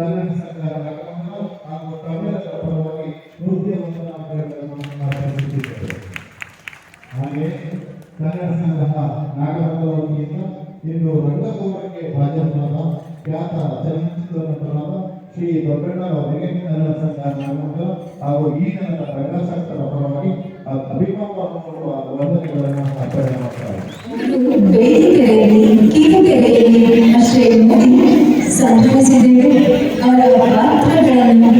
ಕನ್ನಡ ಹಾಗೂ ಕನ್ನಡದ ಪರವಾಗಿ ನೃತ್ಯ ವಂದನಾ ಕಾರ್ಯಕ್ರಮವನ್ನು ವತಿಯಿಂದ ಇಂದು ರಂಗಭೂಮಕ್ಕೆ ಭಾಜನರಾದ ಖ್ಯಾತ ಚಲನಚಿತ್ರ ಶ್ರೀ ದೊಡ್ಡಣ್ಣವರಿಗೆ ಕನ್ನಡ ಸಂಘ ಹಾಗೂ ಈ ದಿನದ ರಂಗಸಕ್ತರ ಪರವಾಗಿ ಅಭಿಮಾನವನ್ನು ಕೊಡುವ ವಂದನೆಗಳನ್ನು ಮಾಡ್ತಾರೆ ವೇದಿಕೆಯಲ್ಲಿ, ಕಿರುತೆರೆಯಲ್ಲಿ ಸಂಭವಿಸಿದರು ಅವರ ಪಾತ್ರಗಳನ್ನು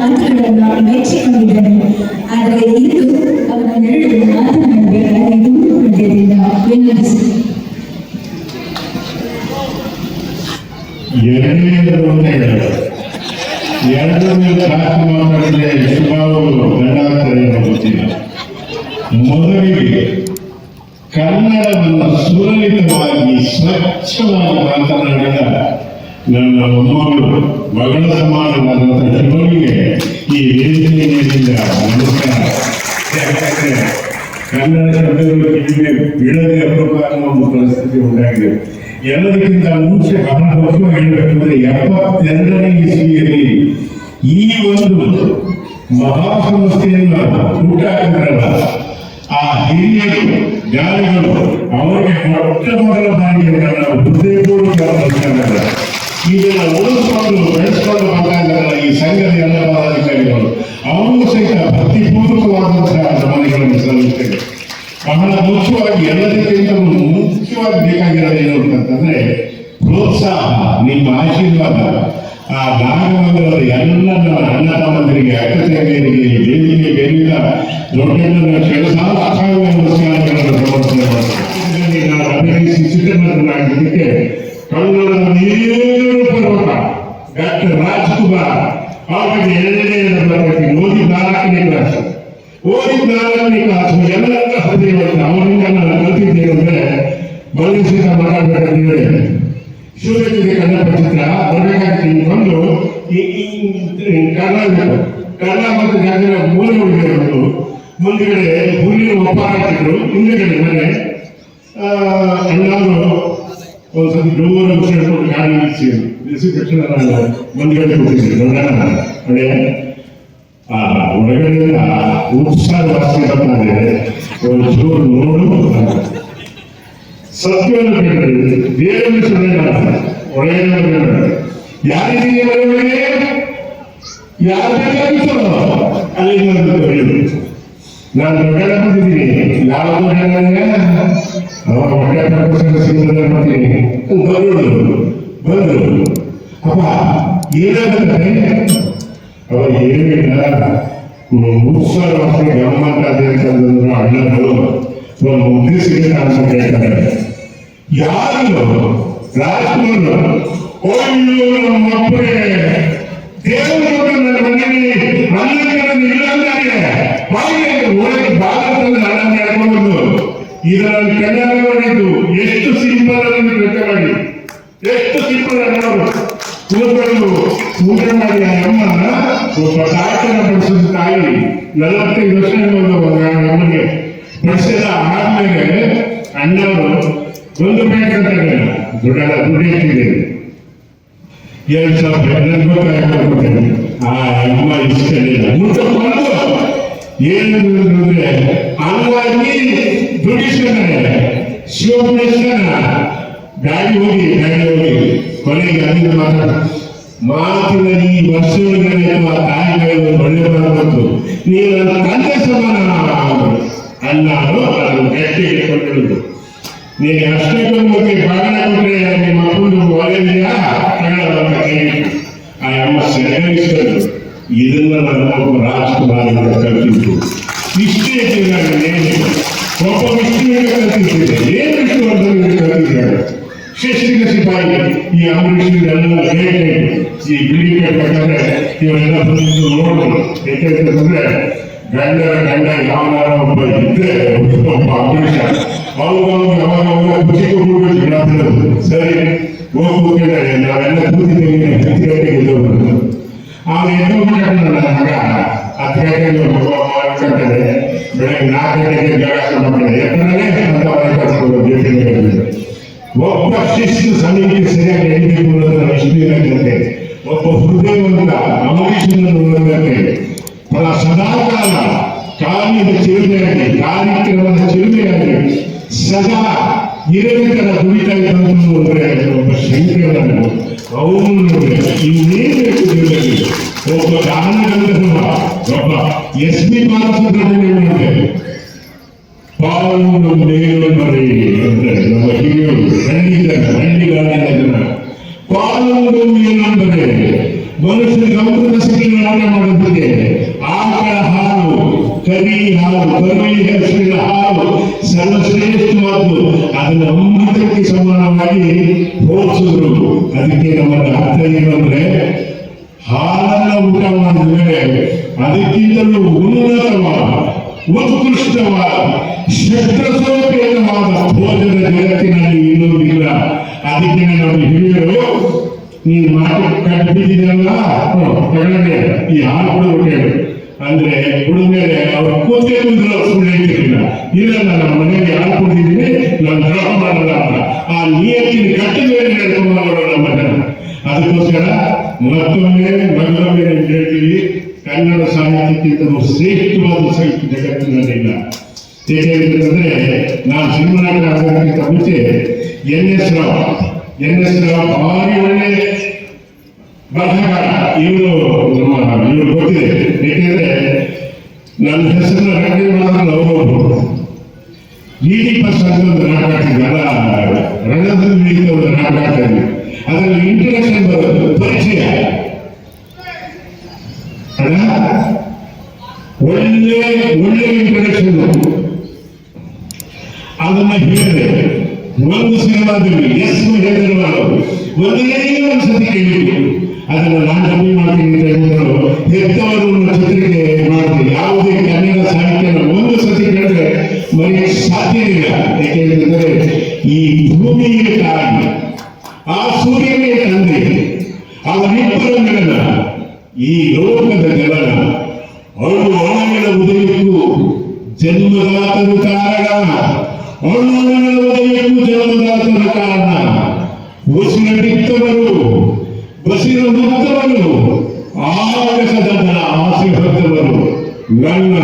ಮಾತುಗಳನ್ನು ಮೆಚ್ಚಿಕೊಂಡಿದ್ದರು. ಆದರೆ ಇಂದು ಅವರನ್ನೆರಡು ಮಾತನಾಡಬೇಕಾಗಿ ತುಂಬಿಕೊಂಡಿದ್ದರಿಂದ ವಿನಂತಿಸಿ ಎರಡನೇದು ಅಂತ ಹೇಳಿದ್ರು ಎರಡನೇ ಕ್ಲಾಸ್ ಮಾತಾಡಿದ್ರೆ ಸುಮಾರು ನನ್ನ ಮೊಮ್ಮಗಳು ಮಗಳ ಸಮಾನವಾದಂಥ ಶಿವನಿಗೆ ಈ ವೇದಿಕೆ ನಮಸ್ಕಾರ. ಕನ್ನಡ ಶಬ್ದಗಳು ಕಿವಿಗೆ ಬೀಳದೆ ಒಂದು ಪರಿಸ್ಥಿತಿ ಉಂಟಾಗಿದೆ. ಎಲ್ಲದಕ್ಕಿಂತ ಮುಂಚೆ ಮುಖ್ಯವಾಗಿ ಹೇಳಬೇಕಂದ್ರೆ ಎಪ್ಪತ್ತೆರಡನೇ ಇಸ್ವಿಯಲ್ಲಿ ಈ ಒಂದು ಮಹಾ ಮಹಾಸಂಸ್ಥೆಯನ್ನು ಹುಟ್ಟಾಕಿದ್ರಲ್ಲ, ಆ ಹಿರಿಯರು ಜ್ಞಾನಿಗಳು ಅವರಿಗೆ ಮೊಟ್ಟ ಮೊದಲ ಬಾರಿಯನ್ನು ಹೃದಯಪೂರ್ವಕ ಇದನ್ನ ಉಳಿಸ್ಕೊಂಡು ಬೆಳೆಸ್ಕೊಂಡು ಇದ್ದಾರಲ್ಲ ಈ ಸಂಘದ ಎಲ್ಲ ಪದಾಧಿಕಾರಿಗಳು ಅವರು ಸಹಿತ ಭಕ್ತಿಪೂರ್ವಕವಾದಂತಹ ನಮನೆಗಳನ್ನು ಸಲ್ಲಿಸ್ತೇವೆ ಬಹಳ ಮುಖ್ಯವಾಗಿ ಎಲ್ಲದಕ್ಕಿಂತ ಮುಖ್ಯವಾಗಿ ಬೇಕಾಗಿರೋದು ಏನು ಅಂತಂದ್ರೆ ಪ್ರೋತ್ಸಾಹ, ನಿಮ್ಮ ಆಶೀರ್ವಾದ. ಆ ನಾಗಮಂಗಲದ ಎಲ್ಲ ನಮ್ಮ ಅಣ್ಣ ತಮ್ಮಂದಿರಿಗೆ, ಅಕ್ಕ ವೇದಿಕೆ ಬೇರಿದ ದೊಡ್ಡ ಕೆಲಸ ಮಾಡ್ತೀನಿ. ನಾನು ಅಭಿನಯಿಸಿ ಕನ್ನಡದ ನೀರು ಪರ್ವತ. ಡಾಕ್ಟರ್ ರಾಜ್ಕುಮಾರ್ ಅವರಿಗೆ ಎರಡನೇ ತರಗತಿ ಓದಿ ನಾಲ್ಕನೇ ಕ್ಲಾಸ್ ಓದಿ ನಾಲ್ಕನೇ ಕ್ಲಾಸ್ ಎಲ್ಲ ಹೃದಯವನ್ನು ಅವರಿಂದ ನಾನು ಕಲ್ತಿದ್ದೇನೆ ಅಂದ್ರೆ ಬಲಿಸಿದ ಮಾತಾಡಬೇಕಂತ ಹೇಳಿ ಶಿವಜೊತೆಗೆ ಕನ್ನಡ ಚಿತ್ರ ಬರಬೇಕಾಗಿ ಬಂದು ಕನ್ನಡ ಕನ್ನಡ ಮತ್ತು ಜಾಗರ ಮೂಲ ಉಳಿದಿರೋದು ಮುಂದ್ಗಡೆ ಹುಲ್ಲಿನ ಹಾಕಿದ್ರು, ಹಿಂದ್ಗಡೆ ಮನೆ. ಅಣ್ಣಾರು ಒಂದ್ಸತಿ ದೂರ ವಿಷಯಕೊಂಡು ಗಾಡಿ ನಿಲ್ಲಿಸಿ ನಿಲ್ಲಿಸಿ ತಕ್ಷಣ ನಾನು ಮುಂದ್ಗಡೆ ಕೂತಿದ್ದೆ ದೊಡ್ಡಣ್ಣ ಅದೇ ಒಳಗಡೆಯಿಂದ ಉತ್ಸಾಹ ಜಾಸ್ತಿ ಬರ್ತಾ ಇದೆ ಒಂದು ಚೂರು ನೋಡು ಸತ್ಯವನ್ನು ಕೇಳಿದ್ರೆ ದೇವರ ಮಾಡ್ತಾರೆ ಒಳಗಡೆ ಯಾರು ಬೇಕಾಗಿತ್ತು ಅಲ್ಲಿ ಒಂದು ತಿಳಿಯುದು ನಾನು ದೊಡ್ಡ ಬಂದಿದ್ದೀನಿ ಯಾವ ದೊಡ್ಡ ಅವ ಒಳ್ಳೆ ಪ್ರಪಂಚದ ಸಿಂಹದಲ್ಲಿ ಬರ್ತೀನಿ ಬರೋದು ಬಂದರು ಅಪ್ಪ, ಏನಾಗುತ್ತೆ ಅವ ಏನಿಲ್ಲ ಮುಸ್ಸಾರ ಮಕ್ಕಳು ಗಮ್ಮತ್ತ ಅಂತಂದ್ರು ಅಣ್ಣಗಳು. ಉದ್ದೇಶಕ್ಕೆ ನಾನು ಹೇಳ್ತಾರೆ. ಯಾರು ರಾಜ್ಕುಮಾರ್ ನಮ್ಮ ಅಪ್ಪನೇ ದೇವರು ನನ್ನ ಮನೆಯಲ್ಲಿ ಅನ್ನಗಳನ್ನು ಇಲ್ಲಂದಾಗೆ ಬಾಯಿಗೆ ಒಳಗೆ ಭಾರತದಲ್ಲಿ ಇದನ್ನು ಕನ್ನಡ ಮಾಡಿದ್ದು ಎಷ್ಟು ಸಿಂಪಲ್ ಅನ್ನು ಲೆಕ್ಕ ಮಾಡಿ ಎಷ್ಟು ಸಿಂಪಲ್ ಅನ್ನೋರು ಕೂತ್ಕೊಂಡು ಊಟ ಮಾಡಿ ಆ ಅಮ್ಮನ ಒಬ್ಬ ತಾತನ ಬಡಿಸಿದ ತಾಯಿ ನಲವತ್ತೈದು ವರ್ಷ ಅಮ್ಮಗೆ ಬಡಿಸಿದ ಆದ್ಮೇಲೆ ಒಂದು ಪ್ಯಾಂಟ್ ಅಂತ ದೊಡ್ಡ ಇಟ್ಟಿದ್ದೇನೆ ಎರಡು ಸಾವಿರ ಆ, ಅಮ್ಮ ಏನು ಅಂದ್ರೆ ಹಂಗಾಗಿ ದುಡಿಸ್ಕೊಂಡಾರೆ ಶಿವಕೃಷ್ಣನ ಗಾಡಿ ಹೋಗಿ ಗಾಡಿ ಹೋಗಿ, ಕೊನೆಗೆ ಅಲ್ಲಿಂದ ಮಾತಾಡ ಮಾತಿನ ಈ ವರ್ಷಗಳಿಗೆ ಅಥವಾ ತಾಯಿಗಳು ಒಳ್ಳೆ ಬರಬೇಕು ನೀವು ತಂದೆ ಸಮಾನ ಅನ್ನಾರು ಅದನ್ನು ಗಟ್ಟಿ ಕೊಂಡಿರುವುದು ನೀನು ಅಷ್ಟೇ ಬಗ್ಗೆ ಬಾಗಿನ ಕೊಟ್ಟರೆ ನಿಮ್ಮ ಮಕ್ಕಳು ಕೈ ಆ ಅಮ್ಮ ಸೆರೆಗಿಸಿದ್ರು ಇದನ್ನ ನಾವು ರಾಜ್ಕುಮಾರ್ ಕಲ್ತಿದ್ದು ಇಷ್ಟೇ ಒಬ್ಬ ಏನು ಈ ಅಂಬರೀಷ್ ಈ ಬಿಳಿ ಪ್ರಕಾರ ಇವರೆಲ್ಲ ಬಂದಿದ್ದು ನೋಡೋದು ಯಾಕೆಂತಂದ್ರೆ ಗಂಡರ ಗಂಡ ಯಾವನಾರ ಒಬ್ಬ ಇದ್ರೆ ಒಬ್ಬ ಅಂಬರೀಷ ಗಿಡ ಸರಿ ಹೋಗಿ ಕೂತ್ಕೊಂಡ್ರೆ ನಾವೆಲ್ಲ ಕೂತಿದ್ದೇವೆ ಹತ್ತು ಗಂಟೆಗೆ ಎದ್ದೋಗ್ಬೇಕು ಅವ್ನು ಎದ್ದೋಗ್ಬಿಟ್ಟ ನನ್ನ ಮಗ ಹತ್ತು ಗಂಟೆಗೆ ಮಾಡ್ಕೊಂತಾರೆ ಬೆಳಗ್ಗೆ ನಾಲ್ಕು ಗಂಟೆಗೆ ಜಗಾಸ ಮಾಡ್ತಾರೆ ಯಾಕಂದ್ರೆ ಅಂತ ಕರ್ಸ್ಕೊಂಡು ಒಬ್ಬ ಶಿಸ್ತು ಸಮಯಕ್ಕೆ ಸರಿಯಾಗಿ ನಡೀಬೇಕು ಅನ್ನೋದನ್ನ ವಿಷ್ಣುವಿನಂತೆ ಒಬ್ಬ ಹೃದಯವಂತ ಅಮರೀಶನನ್ನು ನೋಡದಂತೆ ಫಲ ಸದಾಕಾಲ ಕಾರ್ಯದ ಚಿರುಮೆಯಾಗಿ ಕಾರ್ಯಕ್ರಮದ ಚಿರುಮೆಯಾಗಿ ಸದಾ ನಿರಂತರ ದುಡಿತಾ ಇದ್ದಂಥದ್ದು ಅಂದ್ರೆ ಒಬ್ಬ ಶಂಕರನನ್ನು ಅವನು ನೋಡಿದ್ರೆ ಇನ್ನೇನು ಬೇಕು ಜೀವನದಲ್ಲಿ ಒಬ್ಬ ಗಾನಗಂಧರ್ವ ಒಬ್ಬ ಎಸ್ ಬಿ ಬಾಲಸುಬ್ರಹ್ಮಣ್ಯ ನೋಡಿದೆ ಪಾಲನ್ನು ನೇರು ಮರಿ ನಮ್ಮ ಹಿರಿಯರು ಜನ ಮನುಷ್ಯ ಸಿಕ್ಕಿ ಆಟ ಮಾಡೋದಕ್ಕೆ ಆಕಳ ಹಾಲು. ಕರಿ ಹಾಲು ಕರುಳಿ ಹಸಿರಿನ ಹಾಲು ಸರ್ವಶ್ರೇಷ್ಠವಾದ್ದು. ಅದನ್ನು ಅಮೃತಕ್ಕೆ ಸಮಾನವಾಗಿ ಹೋಲಿಸಿದ್ರು. ಅದಕ್ಕೆ ನಮ್ಮ ಅರ್ಥ ಏನು ಹಾಲನ್ನ ಊಟ ಮಾಡಿದ ಮೇಲೆ ಅದಕ್ಕಿಂತಲೂ ಉನ್ನತವಾದ, ಉತ್ಕೃಷ್ಟವಾದ ಶಸ್ತ್ರಸೋಪೇತವಾದ ಭೋಜನ ಜಗತ್ತಿನಲ್ಲಿ ಇನ್ನೊಂದಿಲ್ಲ ಅದಕ್ಕೆ ನಮ್ಮ ಹಿರಿಯರು, ನೀನು ಮಾತು ಕಟ್ಟಿದ್ದೀರಲ್ಲ ತಗೊಂಡೆ ಈ ಹಾಲು ಕೊಡಬೇಕು ಅಂದ್ರೆ ಕುಡಿದ ಮೇಲೆ ಅವ್ರು ಕೂತೇ ಕುಂದ್ರು ಸುಳ್ಳು ಹೇಳ್ತಿರ್ಲಿಲ್ಲ. ಇಲ್ಲ ನಮ್ಮ ಮನೆಗೆ ಯಾರು ಕೊಡ್ತಿದ್ದೀನಿ ನಾನು ದ್ರೋಹ ಮಾಡಲ್ಲ ಅಂತ ಆ ನಿಯತ್ತಿನ ಕಟ್ಟಿದ ಮೇಲೆ ನಡ್ಕೊಂಡು ಮಾಡೋಣ ನಮ್ಮ ಜನ. ಅದಕ್ಕೋಸ್ಕರ ಮತ್ತೊಮ್ಮೆ ಮತ್ತೊಮ್ಮೆ ಹೇಳ್ತೀವಿ ಕನ್ನಡ ಸಾಹಿತ್ಯಕ್ಕಿಂತ ಶ್ರೇಷ್ಠವಾದ ಸಾಹಿತ್ಯ ಜಗತ್ತಿನಲ್ಲಿಲ್ಲ. ಏಕೆಂದ್ರೆ ನಾನು ಸಿನಿಮಾ ಆಗೋದಕ್ಕಿಂತ ಮುಂಚೆ N S Rao, N S Rao ಭಾರಿ ಒಳ್ಳೆ ಬರಹಗಾರ ಇವರು ನಮ್ಮ ಇವರು ಗೊತ್ತಿದೆ. ಏಕೆಂದ್ರೆ ನನ್ನ ಹೆಸರನ್ನ ರೆಕಾರ್ಡ್ ಮಾಡೋದು ಅವರು ಇಡಿ ಬಸ್ ಅಂತ ಒಂದು ನಾಟಕ ಆಗ್ತಿದ್ದಲ್ಲ ರಣದಲ್ಲಿ ಒಂದು ನಾಟಕ ಆಗ್ತಾ ಇದೆ ಅದರಲ್ಲಿ ಇಂಟ್ರಡಕ್ಷನ್ ಬರೋದು ಪರಿಚಯ. ಅಲ್ಲ, ಒಳ್ಳೆ ಒಳ್ಳೆ ಇಂಟ್ರಡಕ್ಷನ್ ಅದನ್ನ ಹೇಳಿದೆ ಒಂದು ಸಿನಿಮಾದಲ್ಲಿ ಎಷ್ಟು ಹೇಳಿರುವ ಒಂದೇ ಒಂದು ಕೇಳಿದ್ರು. ಅದನ್ನ ನಾನು ಕಮ್ಮಿ ಮಾಡ್ತೀನಿ ಅಂತ ಹೇಳಿದ್ರು ಹೆತ್ತವರು ಚಿತ್ರಿಕೆ ಮಾಡಿದೆ ಯಾವುದೇ ಕನ್ನಡ ಸಾಹಿತ್ಯನ ಒಂದು ಸತಿ ಕೇಳಿದ್ರೆ ಮರೆಯಕ್ಕೆ ಸಾಧ್ಯವಿಲ್ಲ ಯಾಕೆಂದ್ರೆ ಈ ಭೂಮಿಯ ತಾಯಿ, ಆ ಸೂರ್ಯನೇ ತಂದೆ, ಅವರಿಬ್ಬರ ಮಿಲನ ಈ ಲೋಕದ ಜನರ ಅಳು ಒಣಗಿನ ಉದಯಕ್ಕೂ ಜನ್ಮದಾತರು ಕಾರಣ. ಒಣಗಿನ ಉದಯಕ್ಕೂ ಜನ್ಮದಾತರು ಕಾರಣ. ಉಸಿರ ಬಿತ್ತವರು ಬಸಿರ ಆಗಸದ ಆಸೆ ಹೊತ್ತವರು ನನ್ನ,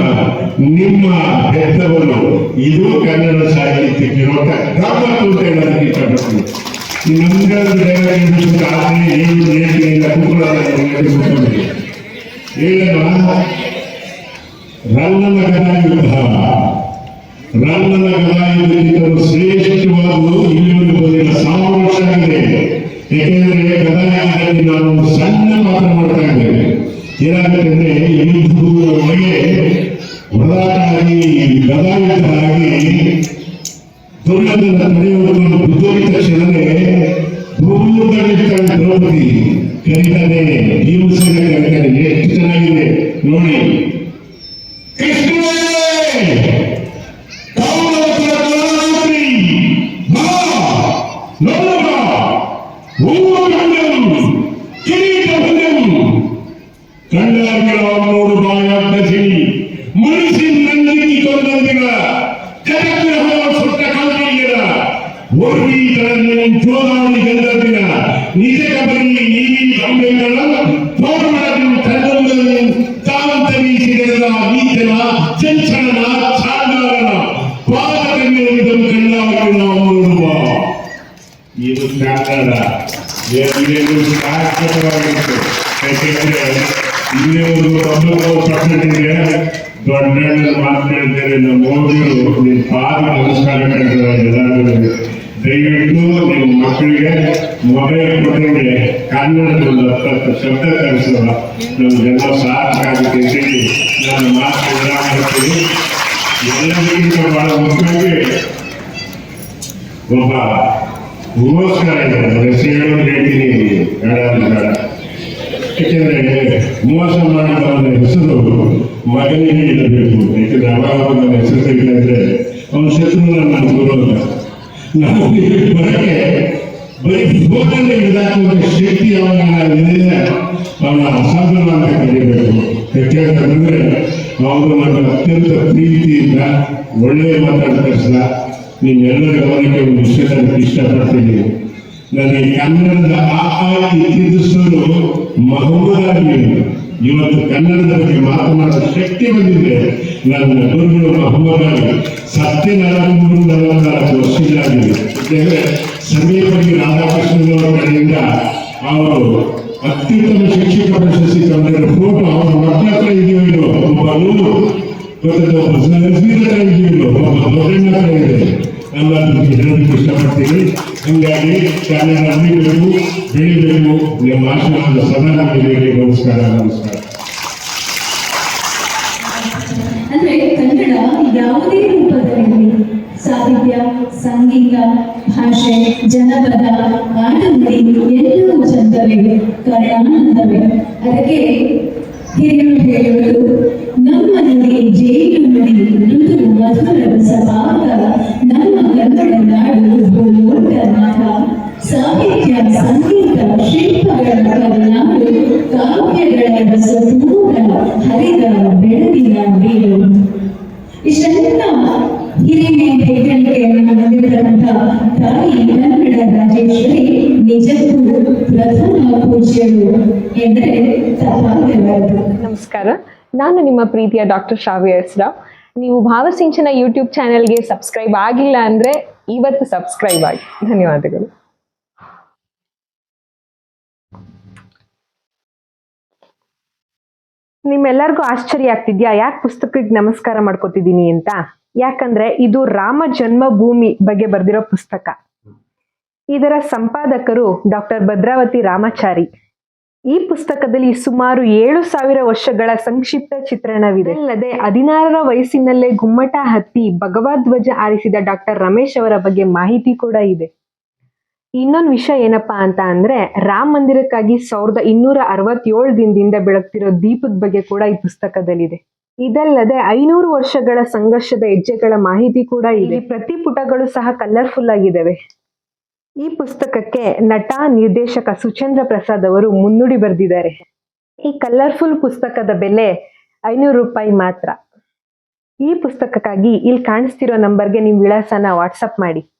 ನಿಮ್ಮ ಹೆತ್ತವರು ಇದು ಕನ್ನಡ ಸಾಹಿತ್ಯಕ್ಕೆ ಇರುವ ಗಮ್ಮತ್ತು ಅಂತ ಹೇಳೋದಕ್ಕೆ ಇಷ್ಟಪಡ್ತೀನಿ. ಈ ನಮ್ಗಳ ದಯವಿಟ್ಟು ಆದ್ರೆ ಏನು ಹೇಳ್ತೀನಿ ಕುಕ್ಕುಳಲ್ಲಿ ಹೇಳೋಣ ರನ್ನನ ಗದಾಯುದ್ಧ ರನ್ನನ ಗದಾಯುದ್ಧಕ್ಕಿಂತ ಶ್ರೇಷ್ಠವಾದುದು ಇಲ್ಲಿವರೆಗೂ ಬಂದಿಲ್ಲ ವರ್ಷ ಆಗಿದೆ ಗದಾಯುದ್ಧದಲ್ಲಿ ನಾನು ಒಂದು ಸಣ್ಣ ಮಾತ್ರ ಮಾಡ್ತಾ ಇದ್ದೇನೆ ಏನಾಗುತ್ತೆ ಈ ಭೂಮಿಯ ಒಳಗೆ ಹೊಡೆದಾಟ ಆಗಿ ಗದಾಯುದ್ಧ ಆಗಿ ದುರ್ಯೋಧನ ತಡೆಯುವುದನ್ನು ತಕ್ಷಣವೇ ಭೂಮಿಯಲ್ಲಿರ್ತಾಳೆ ದ್ರೌಪದಿ ಕರೀತಾನೆ ಭೀಮಸೇನ ಕರೀತಾನೆ ಎಷ್ಟು ಚೆನ್ನಾಗಿದೆ, ನೋಡಿ. ಕೃಷ್ಣನೇ ಚಾಂದಾರನ ಪಾದಕನ್ನು ಇದನ್ನು ಕಂಡಾಗ ನಾವು ನೋಡುವ ಇದು ಕನ್ನಡ ಎಲ್ಲಿಯೂ ಶಾಶ್ವತವಾಗಿತ್ತು ಯಾಕೆಂದ್ರೆ ನಮ್ಮ ಪಾದ ನಮಸ್ಕಾರ ಎಲ್ಲರಿಗೂ ದಯವಿಟ್ಟು ನಿಮ್ಮ ಮಕ್ಕಳಿಗೆ, ಮೊಬೈಲ್ ಕೊಟ್ಟರೆ ಕನ್ನಡದಲ್ಲಿ ಹತ್ತತ್ತು ಶಬ್ದ ಕಲಿಸುವ ನಮಗೆಲ್ಲ ಸಾಕಾಗುತ್ತೆ ಅಂತ ಹೇಳಿ ನಾನು ಮಾತು ಮಾಡ್ತೀನಿ ಎಲ್ಲರಿಗಿಂತ ಬಹಳ ಮುಖ್ಯವಾಗಿ ಒಬ್ಬ ಗೋಸ್ಕರ ಹೆಸರು ಹೇಳ್ತೀನಿ. ಬೇಡ ಯಾಕೆಂದ್ರೆ ಮೋಸ ಮಾಡಿದವನ ಹೆಸರು ಮಗನಿಗೆ ಇಡಬೇಕು ಯಾಕೆಂದ್ರೆ ಅವಾಗ ನನ್ನ ಹೆಸರು ತೆಗಿದ್ರೆ ಅವನ ಶತ್ರು ನನ್ನ ಬರೋಲ್ಲ ನಾವು ಬರಕ್ಕೆ ಬರೀ ಫೋಟೋನೇ ಹಿಡಿದಾಕುವ ಶಕ್ತಿ ಅವನ ಇದೆ ಅವನ ಅಸಾಧನ ಅಂತ ಕರಿಬೇಕು ಯಾಕೆಂತಂದ್ರೆ ಅವರು ನನ್ನ ಅತ್ಯಂತ ಪ್ರೀತಿಯಿಂದ ಒಳ್ಳೆಯ ಮಾತಾಡ್ತಾರೆ ನಿಮ್ಮೆಲ್ಲರ ಗಮನಕ್ಕೆ ಒಂದು ವಿಷಯ ಇಷ್ಟಪಡ್ತೀನಿ. ನನಗೆ ಕನ್ನಡದ ಆ ಕನ್ನಡದ ಬಗ್ಗೆ ಮಾತನಾಡುವ ಶಕ್ತಿ ಬಂದಿದೆ. ನನ್ನ ಗುರುಗಳು ಮಹಮ್ಮದ್ ಅಲಿ ಸತ್ಯ ನಲವತ್ಮೂರು ನಲವತ್ನಾಲ್ಕು ರಾಧಾಕೃಷ್ಣನವರ ಕಡೆಯಿಂದ ಅವರು ಅತ್ಯುತ್ತಮ ಶಿಕ್ಷಕ ಪ್ರಶಸ್ತಿ ತಂದರೆ ಫೋಟೋ ಅವರ ಮಕ್ಕಳ ಹತ್ರ ಇದೆಯೋ ಒಬ್ಬ ಇದೆಯೋ ಒಬ್ಬ ಹತ್ರ ಇದೆ. ಎಲ್ಲ ನಿಮ್ಗೆ ಇಷ್ಟಪಡ್ತೀನಿ. ಹಂಗಾಗಿ ಕನ್ನಡ ಬೆಳಿಬೇಕು ನಿಮ್ಮ ಆಶೀರ್ವಾದ ಸದಾ ನಮಗೆ ನಮಸ್ಕಾರ ನಮಸ್ಕಾರ. ಸಂಗೀತ ಭಾಷೆ ಜನಪದ ಆಟದಲ್ಲಿ ಎಲ್ಲವೂ ಚಂದವೇ, ಕರ್ಣಾನಂದವೇ. ಅದಕ್ಕೆ ಹಿರಿಯರು ಹೇಳುವುದು ನಮ್ಮ ನುಡಿ ಜೇನು ಮೃದು ಮಧುರ ನಮ್ಮ ಕನ್ನಡ ನಾಡು ಭೂಲೋಕ ಸಾಹಿತ್ಯ, ಸಂಗೀತ, ಶಿಲ್ಪಗಳ ಕಾವ್ಯಗಳ ನಾನು ನಿಮ್ಮ ಪ್ರೀತಿಯ ಡಾಕ್ಟರ್ ಶ್ರಾವ್ಯ ಹೆಸ್ರಾವ್ ನೀವು ಭಾವಸಿಂಚನ ಯೂಟ್ಯೂಬ್ ಚಾನೆಲ್ಗೆ ಸಬ್ಸ್ಕ್ರೈಬ್ ಆಗಿಲ್ಲ ಅಂದರೆ ಇವತ್ತು ಸಬ್ಸ್ಕ್ರೈಬ್ ಆಗಿ. ಧನ್ಯವಾದಗಳು. ನಿಮ್ಮೆಲ್ಲರಿಗೂ ಆಶ್ಚರ್ಯ ಆಗ್ತಿದ್ಯಾ? ಯಾಕೆ ಪುಸ್ತಕಕ್ಕೆ ನಮಸ್ಕಾರ ಮಾಡ್ಕೋತಿದ್ದೀನಿ ಅಂತ? ಯಾಕಂದ್ರೆ ಇದು ರಾಮ ಜನ್ಮಭೂಮಿ ಬಗ್ಗೆ ಬರೆದಿರೋ ಪುಸ್ತಕ. ಇದರ ಸಂಪಾದಕರು ಡಾಕ್ಟರ್ ಭದ್ರಾವತಿ ರಾಮಾಚಾರಿ. ಈ ಪುಸ್ತಕದಲ್ಲಿ ಸುಮಾರು ಏಳು ಸಾವಿರ ವರ್ಷಗಳ ಸಂಕ್ಷಿಪ್ತ ಚಿತ್ರಣವಿದೆ. ಅಲ್ಲದೆ ಹದಿನಾರರ ವಯಸ್ಸಿನಲ್ಲೇ ಗುಮ್ಮಟ ಹತ್ತಿ ಭಗವಧ್ವಜ ಆರಿಸಿದ ಡಾಕ್ಟರ್ ರಮೇಶ್ ಅವರ ಬಗ್ಗೆ ಮಾಹಿತಿ ಕೂಡ ಇದೆ. ಇನ್ನೊಂದು ವಿಷಯ ಏನಪ್ಪಾ ಅಂತ ಅಂದ್ರೆ ರಾಮ ಮಂದಿರಕ್ಕಾಗಿ ಸಾವಿರದ ಇನ್ನೂರ ಅರವತ್ತೇಳು ದಿನದಿಂದ ಬೆಳಗ್ತಿರೋ ದೀಪದ ಬಗ್ಗೆ ಕೂಡ ಈ ಪುಸ್ತಕದಲ್ಲಿದೆ. ಇದಲ್ಲದೆ ಐನೂರು ವರ್ಷಗಳ ಸಂಘರ್ಷದ ಹೆಜ್ಜೆಗಳ ಮಾಹಿತಿ ಕೂಡ ಇದೆ. ಪ್ರತಿ ಪುಟಗಳು ಸಹ ಕಲರ್ಫುಲ್ ಆಗಿದ್ದಾವೆ. ಈ ಪುಸ್ತಕಕ್ಕೆ ನಟ, ನಿರ್ದೇಶಕ ಸುಚೇಂದ್ರ ಪ್ರಸಾದ್ ಅವರು ಮುನ್ನುಡಿ ಬರೆದಿದ್ದಾರೆ. ಈ ಕಲರ್ಫುಲ್ ಪುಸ್ತಕದ ಬೆಲೆ ಐನೂರು ರೂಪಾಯಿ ಮಾತ್ರ. ಈ ಪುಸ್ತಕಕ್ಕಾಗಿ ಇಲ್ಲಿ ಕಾಣಿಸ್ತಿರೋ ನಂಬರ್ಗೆ ನಿಮ್ಮ ವಿಳಾಸನ ವಾಟ್ಸಪ್ ಮಾಡಿ.